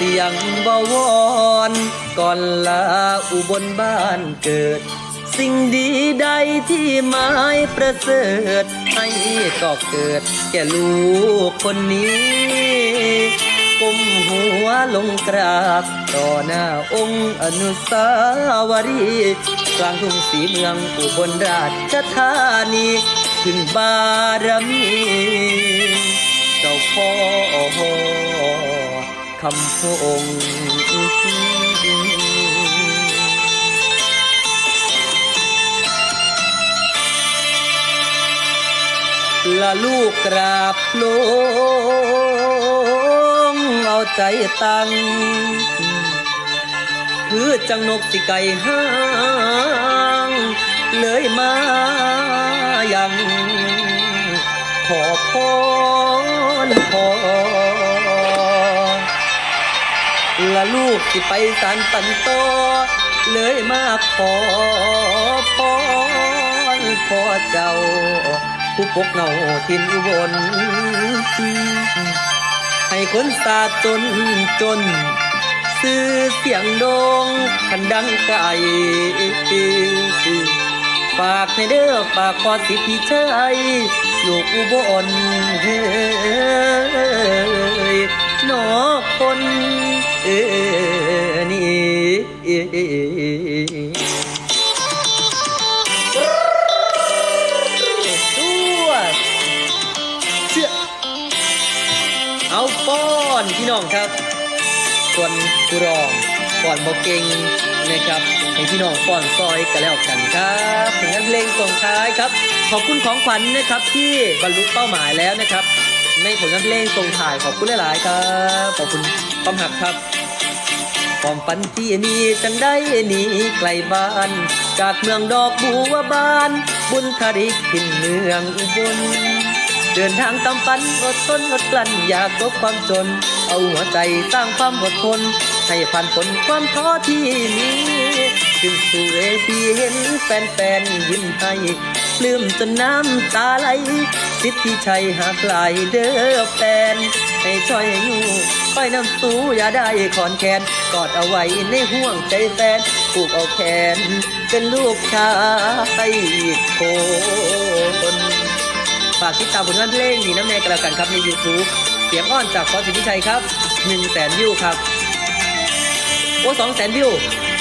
เสียงบวอนก่อนลาอุบลบ้านเกิด สิ่งดีใดที่หมายประเสริฐให้ก็เกิด แก่ลูกคนนี้ก้มหัวลงกราบต่อหน้าองค์อนุสาวรีย์กลางทุ่งสีเมืองอุบลราชธานีถึงบารมี เจ้าพ่อ คำพระองษ์ละลูกกราบลงเอาใจตั้งคือจังนกสิไก่ห้าง เลยมายังขอพรพอ ละลูกที่ไปสารตันโต เลยมาขอพรพ่อเจ้า ผู้ปกเงาทินอุบลให้คนสาจนจน ซื้อเสียงโดงขันดังไกลฝากให้เด้อฝากขอสิพี่เชยลูกอุบลเฮ้ย นี่ตัวเสือเอาป้อนพี่น้องครับ ส่วนผู้รองก่อนบอกเก่งนะครับให้พี่น้องป้อนซอยกันแล้วกันครับถึงนั้นเพลงส่งท้ายครับ ขอบคุณของขวัญนะครับ ที่บรรลุเป้าหมายแล้วนะครับ ในผลงานเพลงส่งถ่ายขอบคุณหลาย ๆ ครับ ขอบคุณความหักครับ ความฝันที่มีจังได้หนีไกลบ้าน จากเมืองดอกบัวบาน บุญทริกขึ้นเมืองอุบล เดินทางตามฝันอดทนอดกลั้นอยากลบความจน เอาหัวใจสร้างความอดทน ให้ผ่านพ้นความท้อที่มี ขึ้นสู่เวทีเห็นแฟนๆยิ้มให้ปลื้มจนน้ำตาไหลสิทธิชัยหากลายเด้อแฟน ให้ช่วยอยู่คอยน้ำสู้อย่าได้ขอนแขนกอดเอาไว้ในห่วงใจแฟนผูกเอาแขน เป็นลูกชายคนฝากติดตามผลงานเพลงดีน้ำแน่กันแล้วกันครับใน YouTube เสียงอ้อนจากพอสิทธิชัยครับ1แสนวิวครับ โอ้สองแสนวิว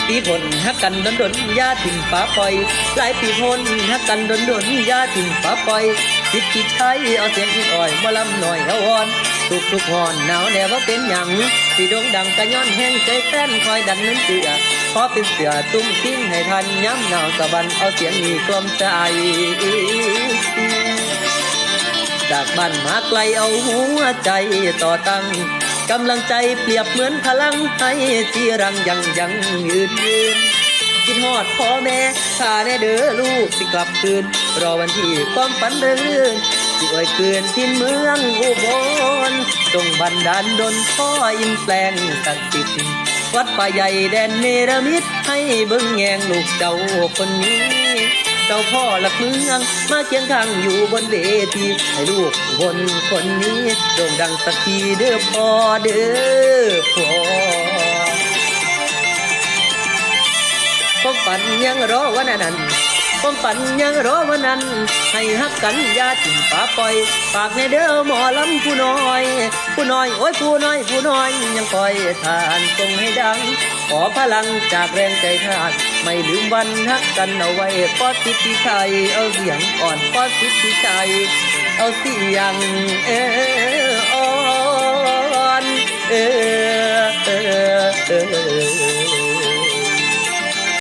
ปีผลฮักกันดนดนยาถิ่มป้าปล่อย หลายปีพลฮักกันดนดนยาถิ่มป้าปล่อยสิทธิชัยเอาเสียงอ่อยมาลำหน่อยเอาวอนทุกทุกหอนหนาวแน่ว่าเป็นหยังสีดงดังกะย้อนแห้งใจแฟนคอยดันนั้นเสือขอเป็นเสือตุ้มทิ้งให้ทันย้ำหนาวสะบันเอาเสียงนี้กลมใจจากบ้านมาไกลเอาหัวใจต่อตั้ง กำลังใจเปรียบเหมือนพลังให้ที่รังยังยังยืนยืนคิดฮอดพ่อแม่ข้าแน่เด้อลูกสิกลับคืน รอวันที่ความฝันเรื่นสิอ่อยคืนที่เมืองอุบลจงบันดาลดนพ่ออินแปลงศักดิ์สิทธิ์วัดป่าใหญ่แดนเนรมิตให้เบิ่งแยงลูกเจ้าคนนี้ เจ้าพ่อหลักเมืองมาเคียงข้างอยู่บนเวทีให้ลูกวนคนนี้โด่งดังสักทีเด้อพ่อเด้อพ่อความฝันยังรอวันนั้น ความฝันยังรอวันนั้น ให้ฮักกันยาถิ่มปาปล่อยฝากในเด้อหมอลำผู้น้อย ผู้น้อยโอ้ยผู้น้อยผู้น้อยยังคอยทานทรงให้ดัง ขอพลังจากแรงใจทาน ไม่ลืมวันฮักกันเอาไว้ป้อสิทธิชัยเอาเสียงอ่อนป้อสิทธิชัยเอาเสียงเอออ่อนเออเออ